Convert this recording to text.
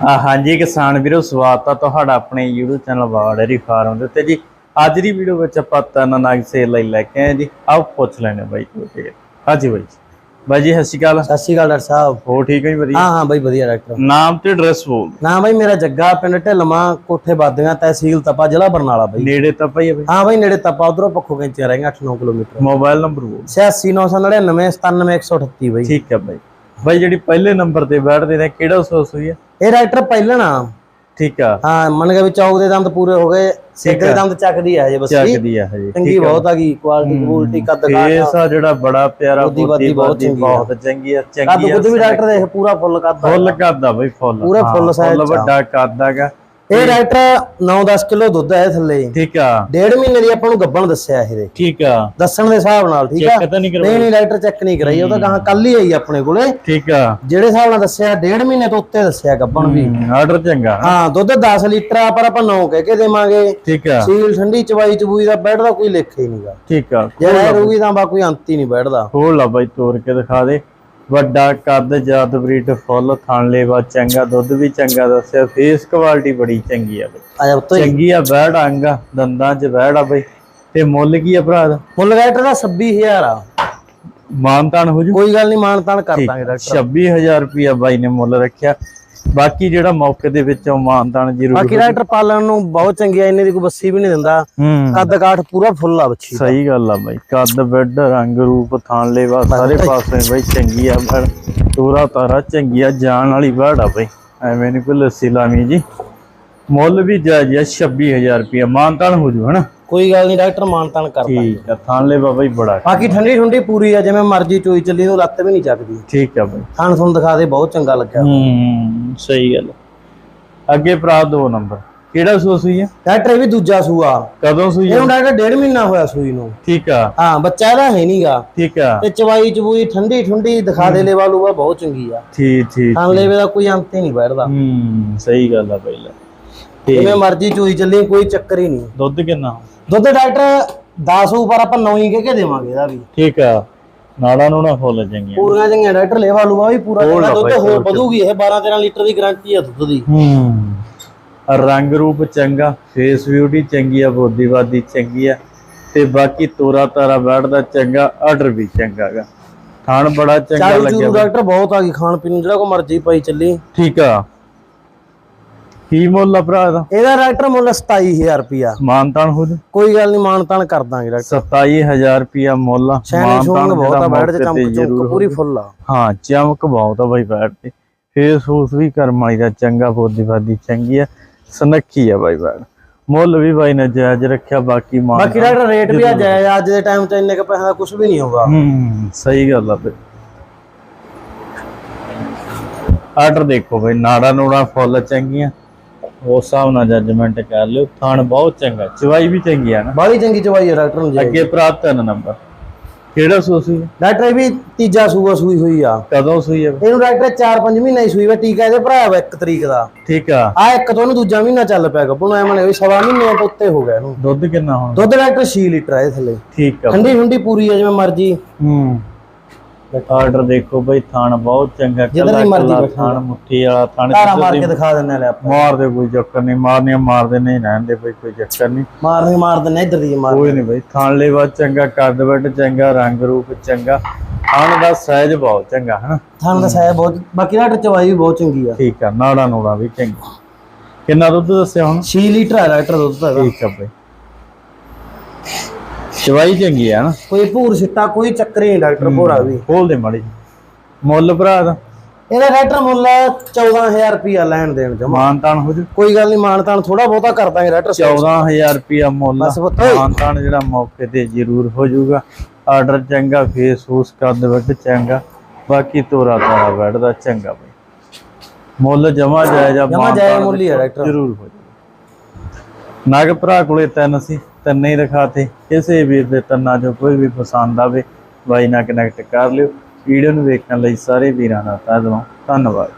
ਹਾਂਜੀ ਕਿਸਾਨ ਵੀਰੋ ਸਵਾਗਤ ਆ ਤੁਹਾਡਾ ਆਪਣੇ YouTube ਚੈਨਲ ਬਾੜਰੀ ਫਾਰਮ ਦੇ ਉੱਤੇ ਜੀ। ਅੱਜ ਦੀ ਵੀਡੀਓ ਵਿੱਚ ਆਪਾਂ ਤਿੰਨ ਨਾਗ ਸੇਲ ਲਈ ਲੈ ਕੇ ਆਏ ਜੀ। ਆਓ ਪੁੱਛ ਲੈਣੇ ਬਾਈ ਤੋਂ ਠੀਕ ਹਾਂਜੀ ਬਾਈ ਜੀ। ਬਾਈ ਜੀ ਸਤਿ ਸ਼੍ਰੀ ਅਕਾਲ। ਸਤਿ ਸ਼੍ਰੀ ਅਕਾਲ ਡਾਕਟਰ ਸਾਹਿਬ। ਹੋ ਠੀਕ ਹੈ ਜੀ ਵਧੀਆ? ਹਾਂ ਹਾਂ ਬਾਈ ਵਧੀਆ ਡਾਕਟਰ। ਨਾਮ ਤੇ ਐਡਰੈਸ ਬੋਲ ਨਾ ਬਾਈ ਮੇਰਾ ਜੱਗਾ ਪਿੰਡ ਢਿਲਮਾ ਕੋਠੇ ਬਾਦੀਆਂ ਤਹਿਸੀਲ ਤਪਾ ਜ਼ਿਲ੍ਹਾ ਬਰਨਾਲਾ ਬਾਈ। ਨੇੜੇ ਤਾਂ ਪਈ ਹੈ ਬਾਈ? ਹਾਂ ਬਾਈ ਨੇੜੇ ਤਪਾ ਉਧਰੋਂ ਪੱਖੋ ਕੈਂਚੇ ਰਹਿ 8-9 ਕਿਲੋਮੀਟਰ। ਮੋਬਾਈਲ ਨੰਬਰ ਬੋਲ 86999 97138 ਬਾਈ। ਠੀਕ ਹੈ ਬਾਈ। ਬਾਈ ਜਿਹੜੀ ਪਹਿਲੇ ਨੰਬਰ ਤੇ ਬੈਠਦੇ ਨੇ ਕਿਹੜਾ ਸੋਸ ਹੋਈ ਹੈ ਇਹ ਡਾਕਟਰ ਪਹਿਲਣਾ ਠੀਕ ਆ। ਹਾਂ ਮੰਨ ਕੇ ਵੀ ਚੌਕ ਦੇ ਦੰਦ ਪੂਰੇ ਹੋ ਗਏ ਸਿੱਧੇ ਦੇ ਦੰਦ ਚੱਕਦੀ ਆ ਹਜੇ ਬਸ। ਚੱਕਦੀ ਆ ਹਜੇ ਚੰਗੀ ਬਹੁਤ ਆ ਗਈ ਕੁਆਲਿਟੀ ਕੁਆਲਿਟੀ ਕੱਦ ਫੇਸ ਆ ਜਿਹੜਾ ਬੜਾ ਪਿਆਰਾ ਬਾਦੀ ਬਹੁਤ ਆ। ਬਹੁਤ ਚੰਗੀ ਆ ਕੱਦ ਚੰਗੀ ਆ ਕੁੱਦ ਵੀ ਡਾਕਟਰ ਦੇਖ ਪੂਰਾ ਫੁੱਲ ਕੱਦ ਆ। ਫੁੱਲ ਕਰਦਾ ਬਈ ਫੁੱਲ। ਪੂਰੇ ਫੁੱਲ ਫੁੱਲ ਚ ਆ। ਇਹ ਡਾਕਟਰ 9-10 ਕਿਲੋ ਦੁੱਧ ਹੈ ਥੱਲੇ। ਠੀਕ ਆ। ਡੇਢ ਮਹੀਨੇ ਦੀ ਆਪਾਂ ਨੂੰ ਗੱਬਣ ਦੱਸਿਆ ਇਹਦੇ ਠੀਕ ਆ। ਦੱਸਣ ਦੇ ਹਿਸਾਬ ਨਾਲ ਠੀਕ ਆ? ਨਹੀਂ ਨਹੀਂ ਡਾਕਟਰ ਚੈੱਕ ਨਹੀਂ ਕਰਾਈ। ਉਹ ਤਾਂ ਕਹਾਂ ਕੱਲ ਹੀ ਆਈ ਆਪਣੇ ਕੋਲੇ। ਠੀਕ ਆ। ਜਿਹੜੇ ਹਿਸਾਬ ਨਾਲ ਦੱਸਿਆ ਡੇਢ ਮਹੀਨੇ ਤੋਂ ਉੱਤੇ ਦੱਸਿਆ ਗੱਬਣ ਵੀ। ਆਰਡਰ ਚੰਗਾ। ਹਾਂ ਦੁੱਧ 10 ਲੀਟਰ ਆ ਪਰ ਆਪਾਂ 9 ਕਹਿ ਕੇ ਦੇਵਾਂਗੇ। ਠੀਕ ਆ। ਸੀਲ ਠੰਡੀ ਚਵਾਈ ਚਬੂਈ ਦਾ ਬੈਠ ਦਾ ਕੋਈ ਲੇਖਾ ਹੀ ਨਹੀਂਗਾ ਠੀਕ ਆ ਜੇ ਰੂਗੀ ਤਾਂ ਬਾ ਕੋਈ ਅੰਤ ਹੀ ਨਹੀਂ ਬੈਠਦਾ। ਖੋਲ ਲਾ ਬਾਈ ਤੋੜ ਕੇ ਦਿਖਾ ਦੇ। ਵੱਡਾ ਕੱਦ ਜਾਤ ਬਰੀਡ ਫੁੱਲ ਥਣ ਲੇਵਾ ਚੰਗਾ ਦੁੱਧ ਵੀ ਚੰਗਾ ਦੱਸਿਆ। ਫੇਸ ਕੁਆਲਿਟੀ ਬੜੀ ਚੰਗੀ ਆ ਬਈ। ਚੰਗੀ ਆ ਬੈੜ ਅੰਗ ਦੰਦਾਂ 'ਚ ਬੈੜ ਆ ਬਈ। ਤੇ ਮੁੱਲ ਕੀ ਆ ਭਰਾ ਦਾ ਮੁੱਲ ਡਾਕਟਰ ਦਾ 26000 ਆ। ਮਾਨਤਾਨ ਹੋ ਜੂ? ਕੋਈ ਗੱਲ ਨਹੀਂ ਮਾਨ ਤਾਨ ਕਰ ਦਾਂਗੇ ਡਾਕਟਰ। 26000 ਰੁਪਿਆ ਬਾਈ ਨੇ ਮੁੱਲ ਰੱਖਿਆ। ਬਾਕੀ ਜਿਹੜਾ ਮੌਕੇ ਦੇ ਵਿੱਚੋਂ ਮਾਨਤਾਨ ਜ਼ਰੂਰ ਬਾਕੀ ਡਾਕਟਰ ਪਾਲਣ ਨੂੰ ਬਹੁਤ ਚੰਗੀ ਆ ਇੰਨੇ ਦੀ ਕੋਈ ਬੱਸੀ ਵੀ ਨਹੀਂ ਦਿੰਦਾ। ਕੱਦ ਕਾਠ ਪੂਰਾ ਫੁੱਲ ਆ ਬੱਚੀ। ਸਹੀ ਗੱਲ ਆ ਬਾਈ ਕੱਦ ਬੈੱਡ ਰੰਗ ਰੂਪ ਥਾਣ ਲੇਵਾ ਸਾਰੇ ਪਾਸੇ ਬਾਈ ਚੰਗੀ ਆ ਬੜ ਤੋਰਾ ਤਾਰਾ ਚੰਗੀ ਆ ਜਾਣ ਵਾਲੀ ਬੜ ਆ ਬਾਈ। ਐਵੇਂ ਨਹੀਂ ਕੋਈ ਲੱਸੀ ਲਾਵੀਂ ਜੀ। ਮੁੱਲ ਵੀ ਜਾਇਜ਼ ਆ 26000 ਰੁਪਿਆ ਮਾਨਤਾਨ ਹੋ ਜੂ ਹਨਾ? ਕੋਈ ਗੱਲ ਨਹੀਂ ਡਾਕਟਰ ਮਾਨ ਤਾਨ ਕਰ ਦਾਂਗੇ ਠੀਕ ਆ ਥਾਣ ਲੇਵਾ ਬਾਈ ਬੜਾ ਬਾਕੀ ਠੰਡੀ ਠੰਡੀ ਪੂਰੀ ਆ ਜਿਵੇਂ ਮਰਜ਼ੀ ਚੋਈ ਚੱਲੀ ਨੂੰ ਲੱਤ ਵੀ ਨਹੀਂ ਚੱਕਦੀ। ਠੀਕ ਆ ਬਾਈ। ਖਾਣ ਤੁਹਾਨੂੰ ਦਿਖਾ ਦੇ ਬਹੁਤ ਚੰਗਾ ਲੱਗਿਆ। ਹੂੰ ਸਹੀ ਗੱਲ। ਅੱਗੇ ਭਰਾ ਦੋ ਨੰਬਰ। ਕਿਹੜਾ ਸੂਆ ਸੂਈ ਆ? ਡਾਕਟਰ ਇਹ ਵੀ ਦੂਜਾ ਸੂਆ। ਕਦੋਂ ਸੂਈ ਆ? ਇਹਨੂੰ ਡਾਕਟਰ ਡੇਢ ਮਹੀਨਾ ਹੋਇਆ ਸੂਈ ਨੂੰ। ਠੀਕ ਆ। ਹਾਂ ਬੱਚਾ ਇਹਦਾ ਹੈ ਨਹੀਂਗਾ ਠੀਕ ਆ। ਤੇ ਚਵਾਈ ਚਬੂਈ ਠੰਡੀ ਠੰਡੀ ਦਿਖਾ ਦੇ ਲੈਵਾ ਲੂਵਾ ਬਹੁਤ ਚੰਗੀ ਆ। ਠੀਕ ਠੀਕ ਖਾਣ ਲੈਵੇ ਦਾ ਕੋਈ ਅੰਤ ਹੀ ਨਹੀਂ ਬੈਠਦਾ। ਹੂੰ ਸਹੀ ਗੱਲ ਆ ਪਹਿਲਾਂ ਜਿਵੇਂ ਮਰਜ਼ੀ ਚੋਈ ਚੱਲੀ ਕੋਈ ਚੱਕਰ ਹੀ ਨਹੀਂ। ਦੁੱਧ ਕਿੰਨਾ? ਦੁੱਧ ਡਾਕਟਰ 10 ਉੱਪਰ ਆਪਾਂ 9 ਹੀ ਕਹਿ ਕੇ ਦੇਵਾਂਗੇ ਇਹਦਾ ਵੀ। ਠੀਕ ਆ। ਨਾੜਾ ਨੂੰ ਨਾ ਫੁੱਲ ਚੰਗੀਆਂ। ਪੂਰੀਆਂ ਚੰਗੀਆਂ ਡਾਕਟਰ ਲੈਵਾ ਲੂਵਾ ਵੀ ਪੂਰਾ ਚੰਗਾ। ਦੁੱਧ ਹੋਰ ਵਧੂਗੀ ਇਹ 12 13 ਲੀਟਰ ਦੀ ਗਾਰੰਟੀ ਆ ਦੁੱਧ ਦੀ। ਹੂੰ। ਰੰਗ ਰੂਪ ਚੰਗਾ ਫੇਸ ਬਿਊਟੀ ਚੰਗੀ ਆ ਬੋਦੀਵਾਦੀ ਚੰਗੀ ਆ ਤੇ ਬਾਕੀ ਤੋਰਾ ਤਾਰਾ ਬੈਠਦਾ ਚੰਗਾ ਆਰਡਰ ਵੀ ਚੰਗਾਗਾ ਖਾਣ ਬੜਾ ਚੰਗਾ ਚਾਲੂ ਲੱਗਿਆ। ਚੂਰੂ ਡਾਕਟਰ ਬਹੁਤ ਆ ਗਈ ਖਾਣ ਪੀਣ ਨੂੰ ਜਿਹੜਾ ਕੋ ਮਰਜ਼ੀ ਪਾਈ ਚੱਲੀ। ਠੀਕ ਆ। ਕੀ ਮੁੱਲ ਆ ਭਰਾ ਦਾ ਇਹਦਾ ਡਾਕਟਰ ਮੁੱਲ 27000 ਰੁਪਿਆ ਮਾਨਤਾਨ ਹੋ ਜੂ ਕੋਈ ਗੱਲ ਨਹੀਂ ਮਾਨ ਤਾਨ ਕਰ ਦਾਂਗੇ ਡਾਕਟਰ 27000 ਰੁਪਿਆ ਮੁੱਲ ਆ। ਸ਼ੂਨ ਬਹੁਤ ਆ ਬੈਠ ਤੇ ਚਮਕ ਚਮਕ ਪੂਰੀ ਫੁੱਲ ਆ। ਹਾਂ ਚਮਕ ਬਹੁਤ ਆ ਬਾਈ ਬੈਠ ਤੇ ਫੇਸ ਫੂਸ ਵੀ ਕਰਮ ਵਾਲੀ ਦਾ ਚੰਗਾ ਬੋਦੀਵਾਦੀ ਚੰਗੀ ਆ। ਸਨੱਖੀ ਆ ਬਾਈ ਬੈਠ। ਮੁੱਲ ਵੀ ਬਾਈ ਨੇ ਜਾਇਜ਼ ਰੱਖਿਆ ਬਾਕੀ ਮਾਨ ਬਾਕੀ ਡਾਕਟਰ ਰੇਟ ਵੀ ਆ ਜਾਇਜ਼ ਅੱਜ ਦੇ ਟਾਈਮ 'ਚ ਇੰਨੇ ਕ ਪੈਸੇ ਦਾ ਕੁਝ ਵੀ ਨਹੀਂ ਹੋਊਗਾ। ਹੂੰ ਸਹੀ ਗੱਲ ਆ ਬਈ। ਆਰਡਰ ਦੇਖੋ ਬਈ ਨਾੜਾ ਨੂੜਾ ਫੁੱਲ ਚੰਗੀਆਂ। ਉਸ ਹਿਸਾਬ ਨਾਲ ਜੱਜਮੈਂਟ ਕਰ ਲਿਓ। ਥਣ ਬਹੁਤ ਚੰਗਾ ਚਵਾਈ ਵੀ ਚੰਗੀ ਆ ਨਾ। ਬਾਹਲੀ ਚੰਗੀ ਚਵਾਈ ਆ ਡਾਕਟਰ ਨੂੰ ਜੀ। ਅੱਗੇ ਪ੍ਰਾਪਤ ਤਿੰਨ ਨੰਬਰ ਕਿਹੜਾ ਸੂ ਸੀ? ਡਾਕਟਰ ਇਹ ਵੀ ਤੀਜਾ ਸੂਆ ਸੂਈ ਹੋਈ ਆ। ਕਦੋਂ ਸੂਈ ਹੈ ਇਹਨੂੰ ਡਾਕਟਰ 4-5 ਮਹੀਨੇ ਹੀ ਸੂਈ ਵਾ ਟੀਕਾ ਇਹਦੇ ਭਰਾ ਵਾ 1 ਤਰੀਕ ਦਾ। ਠੀਕ ਆ। ਆ ਇੱਕ ਤੋਂ ਇਹਨੂੰ ਦੂਜਾ ਮਹੀਨਾ ਚੱਲ ਪਿਆ ਗੱਭੂ ਐ ਮਨੇ ਵੀ ਸਵਾ ਮਹੀਨੇ ਤੋਂ ਉੱਤੇ ਹੋ ਗਿਆ ਇਹਨੂੰ। ਦੁੱਧ ਕਿੰਨਾ ਹੁਣ? ਦੁੱਧ ਡਾਕਟਰ 6 ਲੀਟਰ ਆ ਇਹ ਥੱਲੇ। ਠੀਕ ਆ। ਠੰਡੀ ਠੰਡੀ ਪੂਰੀ ਆ ਜਿਵੇਂ ਮਰਜ਼ੀ। ਹੂੰ। ਆਰਡਰ ਦੇਖੋ ਬਈ ਥਣ ਬਹੁਤ ਚੰਗਾ ਜਿੱਧਰ ਦੀ ਮਰਜ਼ੀ ਥਣ ਮੁੱਠੀ ਵਾਲਾ ਥਣ ਧਾਰਾ ਮਾਰ ਕੇ ਦਿਖਾ ਦਿੰਨੇ ਲੈ ਆਪਾਂ। ਮਾਰ ਦੇ ਕੋਈ ਚੱਕਰ ਨਹੀਂ ਮਾਰਨੀਆਂ ਮਾਰਦੇ ਨਹੀਂ ਰਹਿੰਦੇ ਬਈ ਕੋਈ ਚੱਕਰ ਨਹੀਂ। ਮਾਰਨੇ ਮਾਰ ਦਿੰਨੇ ਇੱਧਰ ਦੀ ਮਾਰ ਕੋਈ ਨਹੀਂ ਬਈ ਥਣ ਲੈਵਾ ਚੰਗਾ ਕੱਦ ਵੱਡ ਚੰਗਾ ਰੰਗ ਰੂਪ ਚੰਗਾ। ਥਣ ਦਾ ਸਾਈਜ਼ ਬਹੁਤ ਚੰਗਾ ਹਨਾ? ਥਾਂ ਦਾ ਸਾਇਆ ਬਹੁਤ ਬਾਕੀ ਡਾਕਟਰ ਚਵਾਈ ਵੀ ਬਹੁਤ ਚੰਗੀ ਆ। ਠੀਕ ਆ ਨਾੜਾ ਨੂੜਾ ਵੀ ਚੰਗਾ ਕਿੰਨਾ ਦੁੱਧ ਦੱਸਿਆ ਹੁਣ? 6 ਲੀਟਰ ਆ ਡਾਕਟਰ ਦੁੱਧ ਦਾ ਠੀਕ ਆ ਬਈ। ਚਵਾਈ ਚੰਗੀ ਆ ਨਾ। ਕੋਈ ਭੂਰ ਸਿੱਟਾ ਕੋਈ ਚੱਕਰ ਹੀ ਨਹੀਂ ਡਾਕਟਰ ਭੋਰਾ ਵੀ। ਖੋਲ ਦੇ ਮਾੜੀ। ਮੁੱਲ ਭਰਾ ਦਾ। ਇਹਦਾ ਡਾਕਟਰ ਮੁੱਲ 14000 ਰੁਪਿਆ ਲੈਣ ਦੇਣ ਜਮਾ। ਮਾਨਤਾਨ ਹੋ ਜੂ। ਕੋਈ ਗੱਲ ਨਹੀਂ ਮਾਨਤਾਨ ਥੋੜਾ ਬਹੁਤਾ ਕਰ ਦਾਂਗੇ ਡਾਕਟਰ 14000 ਰੁਪਿਆ ਮੁੱਲ। ਮਾਨਤਾਨ ਜਿਹੜਾ ਮੌਕੇ ਤੇ ਜ਼ਰੂਰ ਹੋ ਜਾਊਗਾ। ਆਰਡਰ ਚੰਗਾ ਫੇਸ ਫੂਸ ਕੱਦ ਵੱਡ ਚੰਗਾ। ਬਾਕੀ ਤੋਰਾ ਤਾਰਾ ਬੈਠਦਾ ਚੰਗਾ ਬਈ। ਮੁੱਲ ਜਮਾ ਜਾਇਜ਼ਾ ਜਮਾਂ ਜਾਇਜ਼ ਮੁੱਲ ਹੀ ਆ ਡਾਕਟਰ। ਜ਼ਰੂਰ ਹੋ ਜਾਊਗਾ। ਨਗ ਭਰਾ ਕੋਲੇ ਤਿੰਨ ਸੀ। ਤਿੰਨੇ ਹੀ ਦਿਖਾਤੇ, ਕਿਸੇ ਵੀਰ ਦੇ ਤੰਨਾ ਜੋ ਕੋਈ ਵੀ ਪਸੰਦ ਆਵੇ ਬਾਈ ਨਾਲ ਕਨੈਕਟ ਕਰ ਲਿਓ। ਵੀਡੀਓ ਨੂੰ ਵੇਖਣ ਲਈ ਸਾਰੇ ਵੀਰਾਂ ਦਾ ਧੰਨਵਾਦ। ਧੰਨਵਾਦ।